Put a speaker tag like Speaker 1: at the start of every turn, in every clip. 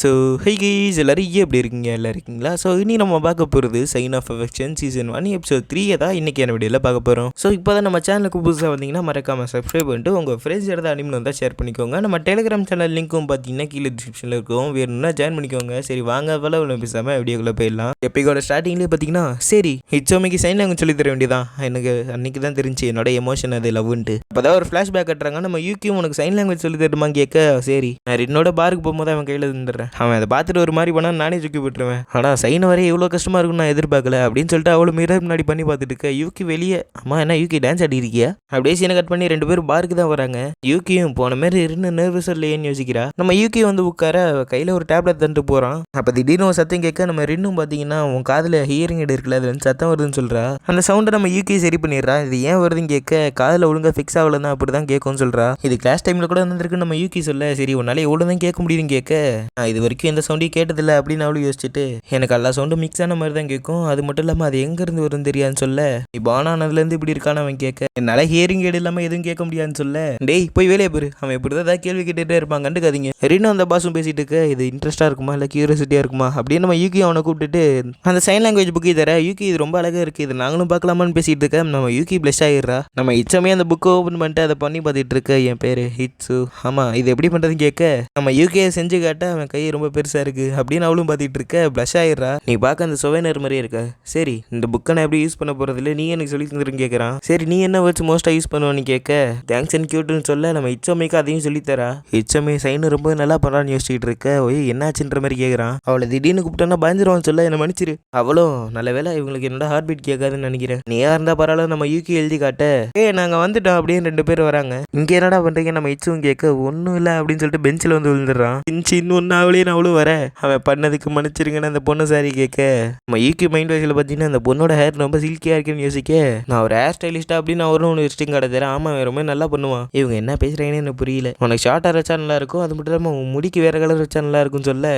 Speaker 1: So high keys எல்லாரும் எப்படி இருக்கீங்க? எல்லாம் இருக்கீங்களா? ஸோ இனி நம்ம பார்க்க போகிறது sign of affection season one episode த்ரீயை தான் இன்றைக்கி என்ன வீடியோவில் பார்க்க போகிறோம் ஸோ இப்போ தான் நம்ம சேனலுக்கு புதுசாக வந்தீங்கன்னா மறக்காமல் சப்ஸ்கிரைப் பண்ணிட்டு உங்கள் ஃப்ரெண்ட்ஸ் எடுத்த அனிமல் வந்தால் ஷேர் பண்ணிக்கோங்க. நம்ம டெலிகிராம் சேனல் லிங்க்கும் பார்த்தீங்கன்னா கீழே டிஸ்கிரிப்ஷனில் இருக்கும். வேணும்னா ஜாயின் பண்ணிக்கோங்க. சரி வாங்க போல இவ்வளோ பேசாமல் வீடியோக்குள்ளே போயிடலாம். எப்பிக்கோட ஸ்டார்டிங்லேயே பார்த்தீங்கன்னா சரி ஹிச்சோமிக்கு சைன் லாங்குவேஜ் சொல்லி தர வேண்டியதான் எனக்கு அன்னைக்கு தான் தெரிஞ்சு என்னோட எமோஷன் அது லவ்ன்ட்டு இப்போ தான் ஒரு ஃப்ளாஷ்பேக் கட்டுறாங்க. நம்ம யூகியும் உனக்கு சைன் லாங்குவேஜ் சொல்லி தருமா கேட்க சரி நான் என்னோட பாருக்கு போகும்போது அவன் கையில் இருந்துடுறேன் அவன் அதை பார்த்துட்டு ஒரு மாதிரி பண்ணா நானே தூக்கி விட்டுருவேன் ஆனால் சைன் வரைய இவ்வளோ கஷ்டமாக இருக்கும்னு நான் எதிர்பார்க்கல அப்படின்னு சொல்லிட்டு அவ்வளோ மிரர் முன்னாடி பண்ணி பார்த்துட்டு இருக்க. யூகி வெளியே அம்மா என்ன யூகி டான்ஸ் ஆடி இருக்கியா? அப்படியே சீனை கட் பண்ணி ரெண்டு பேரும் பாருக்கு தான் வராங்க. யூகியும் போன மாதிரி இருந்து நர்வஸ் இல்லையேன்னு யோசிக்கிறா. நம்ம யூகி வந்து உட்கார கையில் ஒரு டேப்லெட் தந்துட்டு போகிறான் அப்போ திடீர்னு ஒரு சத்தம் கேட்க நம்ம ரின்னும் பார்த்தீங்கன்னா உன் காதில் ஹியரிங் எடு இருக்குல்ல அதுல சத்தம் வருதுன்னு சொல்கிறா அந்த சவுண்டை நம்ம யூகி சரி பண்ணிடுறா. இது ஏன் வருதுன்னு கேட்க காதில் ஒழுங்காக ஃபிக்ஸ் ஆகலன்னா அப்படி தான் கேட்கும்னு சொல்கிறா இது கிளாஸ் டைமில் கூட வந்திருக்கு நம்ம யூகி சொல்ல சரி உன்னால எவ்வளோ தான் கேட்க முடியுதுன்னு கேட்க. இது இது வரைக்கும் எந்த சவுண்டையும் கேட்டதில்லை அப்படின்னு அவளும் யோசிச்சுட்டு எனக்கு எல்லா சவுண்டும் மிக்ஸ் ஆன மாதிரி தான் கேட்கும். அது மட்டும் இல்லாமல் அது எங்கேருந்து வரும்னு தெரியாதுன்னு சொல்ல. நீ பானானதுலேருந்து இப்படி இருக்கான்னு அவன் கேட்க என்னால் ஹியரிங் ஏடு இல்லாமல் எதுவும் கேட்க முடியாதுன்னு சொல்ல. டேய் போய் வேலையை போயிரு அவன் இப்படி தான் ஏதாவது கேள்வி கேட்டுகிட்டே இருப்பான் கண்டுக்காதீங்க. ரீனும் அந்த பாஸும் பேசிட்டு இருக்க இது இன்ட்ரெஸ்ட்டாக இருக்குமா? இல்லை கியூரியாசிட்டியாக இருக்குமா? அப்படின்னு நம்ம யூகி அவனை கூப்பிட்டுட்டு அந்த சைன் லாங்குவேஜ் புக்கு தர. யூகி இது ரொம்ப அழகாக இருக்குது இது நாங்களும் பார்க்கலாமான்னு பேசிட்டு இருக்க. நம்ம யூகி பிளஸ் ஆகிடுறா நம்ம இச்சமே அந்த புக்கை ஓப்பன் பண்ணிட்டு அதை பண்ணி பார்த்துட்டு இருக்க. என் பேர் ஹிட்ஸு ஆமாம் இது எப்படி பண்ணுறதுன்னு கேட்க நம்ம யூகியை செஞ்சு காட்ட அவன் கையை ரொம்ப பெருசாக இருக்குது அப்படின்னு அவளும் பார்த்துட்டு இருக்க. ப்ளஷ் ஆயிடுறா. நீ பார்க்க அந்த சுவைனர் மாதிரியே இருக்க. சரி இந்த புக்கை நான் எப்படி யூஸ் பண்ண போகிறதில்ல நீ எனக்கு சொல்லி தந்துருன்னு கேட்குறான் சரி நீ என்ன வச்சு மோஸ்ட்டாக யூஸ் பண்ணுவான்னு கேட்க தேங்க்ஸ் அண்ட் கியூட்னு சொல்ல நம்ம இச்சமைக்கு அதையும் சொல்லித்தரா இச்சமை சைனு ரொம்ப நல்லா பண்ணுறான்னு யோசிச்சுட்டு இருக்க. ஒய் என்னாச்சுன்ற மாதிரி கேட்குறான் அவளை திடீர்னு கூப்பிட்டோன்னா பயந்துருவான்னு சொல்ல என்ன மன்னிச்சிரு. அவளும் நல்ல வேலை இவங்களுக்கு என்னோட ஹார்ட் பீட் கேட்காதுன்னு நினைக்கிறேன். நீயா இருந்தா பரவாயில்ல நம்ம யூகி எழுதி காட்ட. ஏ நாங்கள் வந்துட்டோம் அப்படின்னு ரெண்டு பேர் வராங்க. இங்கே என்னடா பண்ணுறீங்க நம்ம இச்சும் கேட்க ஒன்றும் இல்லை அப்படின்னு சொல்லிட்டு பெஞ்சில் வந்து விழுந்துடுறான். சின்ன ஒன்று அவளே அவளும் வர அவன் பண்ணதுக்கு மன்னிச்சிருங்கன்னு அந்த பொண்ணு சாரி கேட்க. நம்ம யூகி மைண்ட் வாய்ஸில் பார்த்தீங்கன்னா அந்த பொண்ணோட ஹேர் ரொம்ப சில்கியாக இருக்குன்னு யோசிக்க. நான் ஒரு ஹேர் ஸ்டைலிஸ்டா அப்படின்னு அவரும் ஒன்று விசிட்டிங் கடை தரேன். ஆமாம் அவன் ரொம்ப நல்லா பண்ணுவான். இவங்க என்ன பேசுகிறாங்கன்னு எனக்கு புரியல. உனக்கு ஷார்ட் வச்சா நல்லா இருக்கும். அது மட்டும் இல்லாமல் உன் முடிக்கு வேற கலர் வச்சா நல்லா இருக்கும்னு சொல்ல.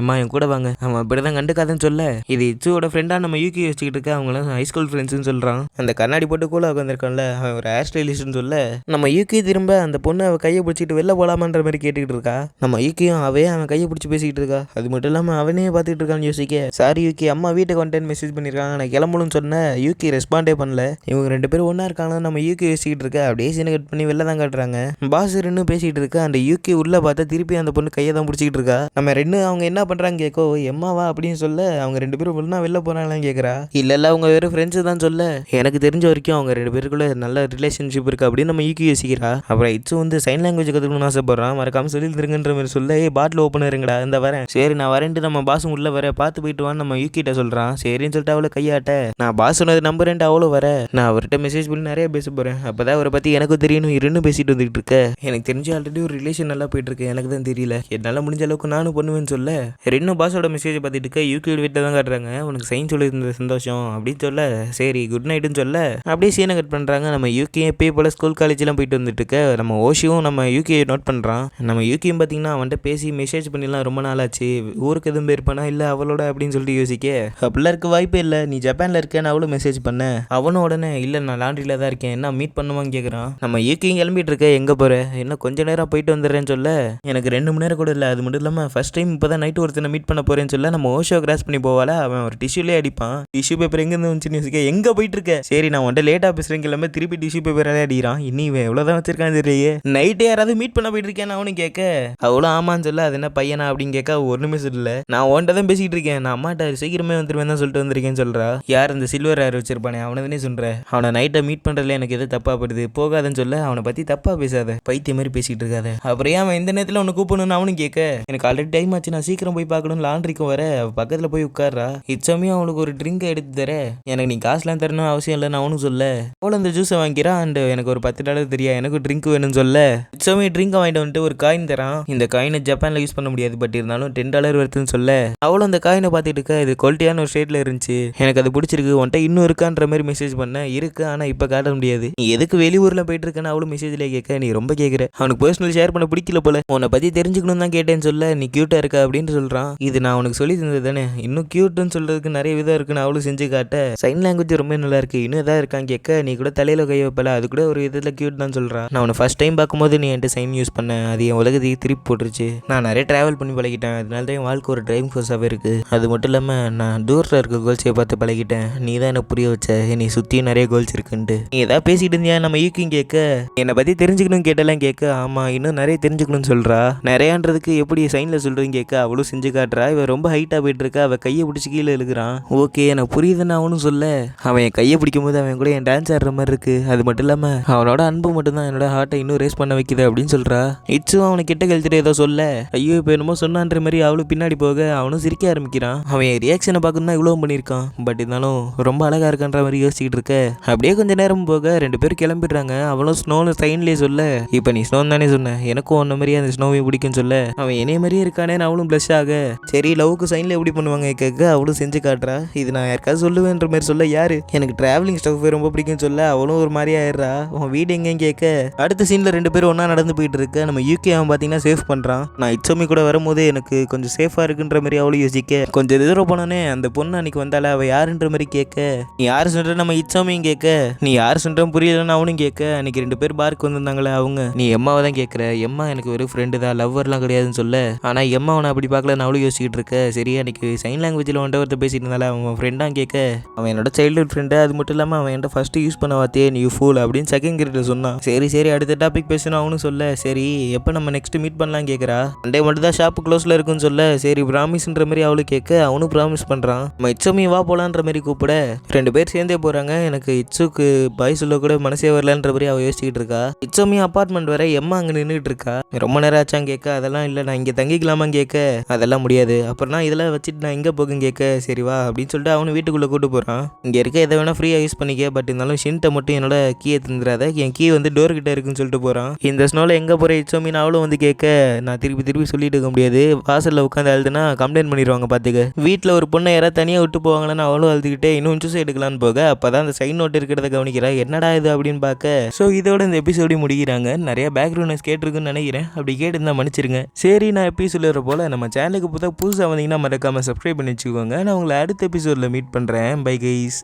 Speaker 1: ஏமா என் கூட வாங்க. அவன் அப்படி தான் கண்டுக்காதுன்னு சொல்ல. இது இச்சுவோட ஃப்ரெண்டாக நம்ம யூகி வச்சுக்கிட்டு இருக்க. அவங்களாம் ஹைஸ்கூல் ஃப்ரெண்ட்ஸ்னு சொல்கிறான் அந்த கண்ணாடி போட்டு கூட உட்காந்துருக்கான்ல அவன் ஒரு ஹேர் ஸ்டைலிஸ்ட்னு சொல்ல. நம்ம யூகி திரும்ப அந்த பொண்ணு அவன் கையை பிடிச்சிட்டு வெளில போகலாமான்ற மாதிரி கேட்டுக்கிட்டு இருக்கா? நம்ம யூகியும் அவே அவன் கையை பிடிச்சி பேசிக்கிட்டு இருக்கா? அது மட்டும் இல்லாமல் அவனே பார்த்துட்டு இருக்கான்னு யோசிக்க. சாரி யூகி அம்மா வீட்டுக்கு வந்துட்டு மெசேஜ் பண்ணியிருக்காங்க நான் கிளம்பணும்னு சொன்னேன். யூகி ரெஸ்பாண்டே பண்ணல. இவங்க ரெண்டு பேரும் ஒன்றா இருக்காங்கன்னு நம்ம யூகி யோசிக்கிட்டு இருக்க? அப்படியே சீனை கட் பண்ணி வெளில தான் காட்டுறாங்க. பாஸ் ரெண்டு பேசிக்கிட்டு இருக்கா. அந்த யூகி உள்ளே பார்த்தா திருப்பி அந்த பொண்ணு கையை தான் பிடிச்சிக்கிட்டு இருக்கா? நம்ம ரெண்டு அவங்க என்ன பண்ணுறாங்க கேட்கோ எம்மாவா? அப்படின்னு சொல்ல அவங்க ரெண்டு பேரும் ஒன்றா வெளில போனாங்களான்னு கேட்குறா இல்லை இல்லை. அவங்க வெறும் ஃப்ரெண்ட்ஸு தான் சொல்ல. எனக்கு தெரிஞ்ச வரைக்கும் அவங்க ரெண்டு பேருக்குள்ள நல்ல ரிலேஷன்ஷிப் இருக்கு. அப்படின்னு நம்ம யூகி யோசிக்கிறா. அப்புறம் இட்ஸும் வந்து சைன் லாங்குவேஜ் கற்றுக்கணும்னு ஆசைப்படுறான். மறக்காம சொல்லி திருங்கன்ற மாதிரி சொல்ல ஏ பாட்டில் ஓப்பன் இருங்கடா இந்த வரேன். சரி நான் வரேன்ட்டு நம்ம பாஸும் உள்ள வர பார்த்து போயிட்டு வான்னு நம்ம யூகிட்ட சொல்கிறான் சரின்னு சொல்லிட்டு அவளை கையாட்ட. நான் பாஸ் சொன்னது நம்புறேன்ட்டு அவ்வளோ வர. நான் அவர்கிட்ட மெசேஜ் பண்ணி நிறைய பேச போகிறேன் அப்போ தான் அவரை பற்றி எனக்கும் தெரியணும் இருன்னு பேசிட்டு வந்துட்டு இருக்க. எனக்கு தெரிஞ்சு ஆல்ரெடி ஒரு ரிலேஷன் நல்லா போயிட்டு இருக்கு. எனக்கு தான் தெரியல. என்னால் முடிஞ்ச அளவுக்கு நானும் பண்ணுவேன்னு சொல்ல. ரெண்டும் பாஸோட மெசேஜ் பார்த்துட்டு இருக்க. யூகே வீட்டில் தான் காட்டுறாங்க. உனக்கு சைன் சொல்லி இருந்த சந்தோஷம் அப்படின்னு சொல்ல. சரி குட் நைட்டுன்னு சொல்ல. அப்படியே சீனை கட் பண்ணுறாங்க நம்ம யூகே எப்பயே போல் ஸ்கூல் காலேஜ்லாம் போயிட்டு வந்துட்டு இருக்க. நம்ம ஓஷியும் நம்ம யூகே நோட் பண்ணுறான் நம்ம யூகியும் பார்த்தீங்கன்னா அவன்கிட்ட பேசி மெசேஜ் பண்ணிலாம் ரொம்ப நாள் ஆச்சு ஊருக்கு எதுவும் போயிருப்பானா? இல்லை அவளோட அப்படின்னு சொல்லிட்டு யோசிக்க. அப்படிலாம் இருக்க வாய்ப்பே இல்லை. நீ ஜப்பானில் இருக்கேன்னு அவளும் மெசேஜ் பண்ண. அவனும் உடனே இல்லை நான் லாண்ட்ரியில் தான் இருக்கேன். என்ன மீட் பண்ணுவான்னு கேட்குறான் நம்ம யூகியும் கிளம்பிட்டு இருக்க. எங்கே போகிற என்ன கொஞ்ச நேரம் போயிட்டு வந்துடுறேன்னு சொல்ல. எனக்கு ரெண்டு மணி நேரம் கூட இல்லை. அது மட்டும் இல்லாமல் ஃபர்ஸ்ட் டைம் இப்போ தான் நைட்டு ஒருத்தனை மீட் பண்ண போகிறேன்னு சொல்ல நம்ம ஓஷோ கிராஸ் பண்ணி போவால அவன் ஒரு டிஷ்யூலே அடிப்பான். டிஷ்யூ பேப்பர் எங்கேருந்து வந்துச்சுன்னு யோசிக்க. எங்கே போயிட்டு இருக்க? சரி நான் உன்ட்ட லேட்டாக பேசுகிறேன் கிளம்ப திருப்பி டிஷ்யூ பேப்பராலே அடிக்கிறான். இனி இவன் எவ்வளோதான் வச்சிருக்கான்னு தெரியலையே. நைட்டே யாராவது மீட் பண்ண போயிட்டு இருக்கேன் அவனும் கேட்க. அவ்வளோ ஆமான்னு சொல்ல அது என்ன பையனா? அப்படின்னு கேட்க அவ ஒன்றுமே சொல்லல. நான் உன்ட்ட தான் பேசிட்டு இருக்கேன். நான் அம்மாட்ட சீக்கிரமே வந்துருவேன் தான் சொல்லிட்டு வந்திருக்கேன்னு சொல்றா. யார் இந்த சில்வர் ஏர் வச்சிருப்பானே? அவனை தானே சொல்கிறேன் அவனை நைட்டை மீட் பண்ணுறதுல எனக்கு எது தப்பா படுது போகாதன்னு சொல்ல அவனை பற்றி தப்பா பேசாத. பைத்திய மாதிரி பேசிட்டு இருக்காத. அப்புறம் ஏன் அவன் இந்த நேரத்தில் உன்னை கூப்பிடணும்னு அவனும் கேட்க எனக்கு ஆல்ரெடி டைம் ஆச்சு. நான் சீக்கிரம் போய் பார்க்கணும் லாண்ட்ரிக்கும் வர. பக்கத்தில் போய் உட்கார்றா. இச்சமையும் அவனுக்கு ஒரு ட்ரிங்க் எடுத்து தர. எனக்கு நீ காசுலாம் தரணும் அவசியம் இல்லை நான் அவனும் சொல்ல. அவ்வளோ அந்த ஜூஸை வாங்கிக்கிறான் அண்ட் எனக்கு ஒரு பத்து டாலர் தெரியா? எனக்கு ட்ரிங்க் வேணும்னு சொல்ல. இச்சமயம் ட்ரிங்க் வாங்கிட்டு வந்துட்டு ஒரு காயின் தரான். இந்த காயினை ஜப்பானில் யூஸ் பண்ண முடியாது. பட் இருந்தாலும் டென் டாலர் வருதுன்னு சொல்ல. அவளும் அந்த காயினை பார்த்துட்டு இருக்கா இது குவாலிட்டியான ஒரு ஸ்டேட்ல இருந்துச்சு. எனக்கு அது பிடிச்சிருக்கு உன்ட்ட இன்னும் இருக்கான்ற மாதிரி மெசேஜ் பண்ண. இருக்கு ஆனால் இப்போ காட்ட முடியாது. நீ எதுக்கு வெளியூரில் போயிட்டு இருக்கேன்னு அவளும் மெசேஜ்லேயே கேட்க நீ ரொம்ப கேட்குற அவனுக்கு பர்சனல் ஷேர் பண்ண பிடிக்கல போல. உன்னை பற்றி தெரிஞ்சுக்கணும் தான் கேட்டேன்னு சொல்ல நீ க்யூட்டாக இருக்க அப்படின்னு சொல்கிறான் இது நான் உனக்கு சொல்லி தந்தது தானே. இன்னும் க்யூட்னு சொல்கிறதுக்கு நிறைய விதம் இருக்குன்னு அவளும் செஞ்சு காட்ட. சைன் லாங்குவேஜ் ரொம்ப நல்லா இருக்கு. இன்னும் எதாவது இருக்கான்னு கேட்க நீ கூட தலையில கை வைப்பல. அது கூட ஒரு விதத்தில் க்யூட் தான் சொல்கிறான் நான் உன்னை ஃபர்ஸ்ட் டைம் பார்க்கும்போது நீ என்கிட்ட சைன் யூஸ் பண்ண. அது என் உலகத்தையே திருப்பி போட்டுருச்சு. நான் நிறைய ட்ராவல் பண்ணி பழகிட்டேன். அதனால தான் என் வாழ்க்கை ஒரு டிரைவிங் ஃபோர்ஸாகவே இருக்குது அது மட்டும் இல்லாமல் நான் தூரத்தில் இருக்க கோல்ஸை பார்த்து பழகிட்டேன். நீ தான் எனக்கு புரிய வச்ச. என்னை சுற்றியும் நிறைய கோல்ஸ் இருக்குன்ட்டு. நீ ஏதாவது பேசிகிட்டு இருந்தியா? நம்ம யூக்கிங் கேட்க. என்னை பற்றி தெரிஞ்சுக்கணும் கேட்டெல்லாம் கேட்க. ஆமாம் இன்னும் நிறைய தெரிஞ்சுக்கணும்னு சொல்கிறா நிறையான்றதுக்கு எப்படி சைனில் சொல்கிறீங்க கேட்க. அவளும் செஞ்சு காட்டுறா. இவன் ரொம்ப ஹைட்டாக போயிட்டு இருக்கா. அவள் கையை பிடிச்சி கீழே இழுக்கிறான். ஓகே எனக்கு புரியுதுன்னு அவனும் சொல்ல. அவன் என் கையை பிடிக்கும் போது அவன் கூட என் டான்ஸ் ஆடுற மாதிரி இருக்குது அது மட்டும் இல்லாமல் அவனோட அன்பு மட்டும்தான் என்னோட ஹார்ட்டை இன்னும் ரேஸ் பண்ண வைக்குது அப்படின்னு சொல்கிறா இட்ஸும் அவனை கிட்ட கழுத்துட்டு ஏதோ சொல்ல. ஐயோ இப்போ என்னமோ சொன்னான்ற மாதிரி அவளும் பின்னாடி போக அவனும் சிரிக்க ஆரம்பிக்கிறான். அவன் ரியாக்ஷனை பார்க்கணும் தான் இவ்வளோ பண்ணியிருக்கான். பட் இருந்தாலும் ரொம்ப அழகாக இருக்கான்ற மாதிரி யோசிச்சுட்டு இருக்க. அப்படியே கொஞ்ச நேரம் போக ரெண்டு பேரும் கிளம்பிடுறாங்க. அவளும் ஸ்னோன்னு சைன்லேயே சொல்ல இப்போ நீ ஸ்னோ தானே சொன்ன. எனக்கும் ஒன்ன மாதிரியே அந்த ஸ்னோவையும் பிடிக்கும்னு சொல்ல. அவன் என்னைய மாதிரியே இருக்கானே அவளும் ப்ளஷ் ஆக சரி லவ்க்கு சைனில் எப்படி பண்ணுவாங்க? கேட்க அவளும் செஞ்சு காட்டுறா. இது நான் யாருக்காவது சொல்லுவேன்ற மாதிரி சொல்ல யாரு? எனக்கு டிராவலிங் ஸ்டஃப் ரொம்ப பிடிக்கும்னு சொல்ல அவளும் ஒரு மாதிரி ஆயிடுறா. உன் வீடு எங்கேயும் கேட்க. அடுத்த சீனில் ரெண்டு பேரும் ஒன்றா நடந்து போயிட்டு இருக்க நம்ம யூகே அவன் பார்த்தீங்கன்னா சேஃப் பண்ணுறான் நான் இச்சமி கூட வர போதே எனக்கு கொஞ்சம் சேஃபாக இருக்குன்ற மாதிரி அவளும் யோசிக்க கொஞ்சம் தூரம் போனோன்னே அந்த பொண்ணு அன்னைக்கு வந்தால அவள் யாருன்ற மாதிரி கேட்க நீ யார் சொல்கிற நம்ம இச்சாமையும் கேட்க நீ யார் சொல்கிறோம் புரியலன்னு அவனும் கேட்க அன்னைக்கு ரெண்டு பேர் பார்க்கு வந்திருந்தாங்களே அவங்க நீ எம்மாவை தான் கேட்குற எம்மா எனக்கு ஒரு ஃப்ரெண்டு தான் லவ்வர்லாம் கிடையாதுன்னு சொல்ல. ஆனால் எம்மா அவனை அப்படி பார்க்கல நான் அவளும் யோசிச்சுட்டு இருக்க சரி அன்னைக்கு சைன் லாங்குவேஜில் வந்துட்டு ஒருத்தர் பேசிட்டு இருந்தால அவன் ஃப்ரெண்டாக கேட்க அவன் என்னோட சைல்டுஹுட் ஃப்ரெண்டு அது மட்டும் இல்லாமல் அவன் என்கிட்ட ஃபஸ்ட்டு யூஸ் பண்ண வார்த்தையே நீ ஃபூல் அப்படின்னு செகண்ட் கிரேட்டில் சொன்னான். சரி சரி அடுத்த டாபிக் பேசணும் அவனும் சொல்ல சரி எப்போ நம்ம நெக்ஸ்ட் மீட் பண்ணலாம் கேட்குறா? அண்டே மட்டும் தான் ஷாப்பு க்ளோஸில் இருக்குன்னு சொல்ல சரி ப்ராமிஸ்ன்ற மாதிரி அவளும் கேட்க அவனும் ப்ராமிஸ் பண்ணுறான் நம்ம வா போலான்ற மாதிரி கூப்பிட. ரெண்டு பேர் சேர்ந்தே போகிறாங்க எனக்கு இச்சுக்கு பாய் சொல்ல கூட மனசே வரலன்ற மாதிரி அவள் யோசிச்சுக்கிட்டு இருக்கா. இச்சமி அப்பார்ட்மெண்ட் வர எம்மா அங்கே நின்றுட்டு இருக்கா? ரொம்ப நேரம் ஆச்சான் கேட்க. அதெல்லாம் இல்லை நான் இங்கே தங்கிக்கலாமான்னு கேட்க? அதெல்லாம் முடியாது. அப்புறம் நான் இதெல்லாம் வச்சுட்டு நான் எங்கே போகும் கேட்க? சரி வா அப்படின்னு சொல்லிட்டு அவனு வீட்டுக்குள்ளே கூட்டு போகிறான் இங்கே இருக்க எதை வேணால் ஃப்ரீயாக யூஸ் பண்ணிக்க. பட் இருந்தாலும் ஷின்ட்டை மட்டும் என்னோட கீயை தந்துடாத. என் கீ வந்து டோர் கிட்ட இருக்குன்னு சொல்லிட்டு போகிறான் இந்த ஸ்னோவில் எங்கே போகிற இச்சோமின்னு அவளும் வந்து கேட்க நான் திருப்பி திருப்பி சொல்லிட்டு இருக்க முடியாது. வாசலில் உட்காந்து அழுதுனா கம்ப்ளைண்ட் பண்ணிடுவாங்க பார்த்துக்க வீட்டில் ஒரு பொண்ணை யாராவது தனியாக விட்டு போவாங்களான்னு அவளும் அழுதுகிட்டே இன்னும் ஜூஸ் எடுக்கலான்னு போக. அப்போ தான் அந்த சைன் நோட் இருக்கிறத கவனிக்கிறா. என்னடா இது அப்படின்னு பார்க்க ஸோ இதோட இந்த எபிசோடி முடிக்கிறாங்க. நிறைய பேக்ரவுண்ட் கேட்டிருக்குன்னு நினைக்கிறேன். அப்படி கேட்டு மன்னிச்சிருங்க. சரி நான் எப்படி சொல்லுற போல் நம்ம சேனலுக்கு புதுசாக புதுசாக வந்தீங்கன்னா மறக்காமல் சப்ஸ்கிரைப் பண்ணி வச்சுக்கோங்க. நான் உங்களை அடுத்த எபிசோடில் மீட் பண்ணுறேன் பை கைஸ்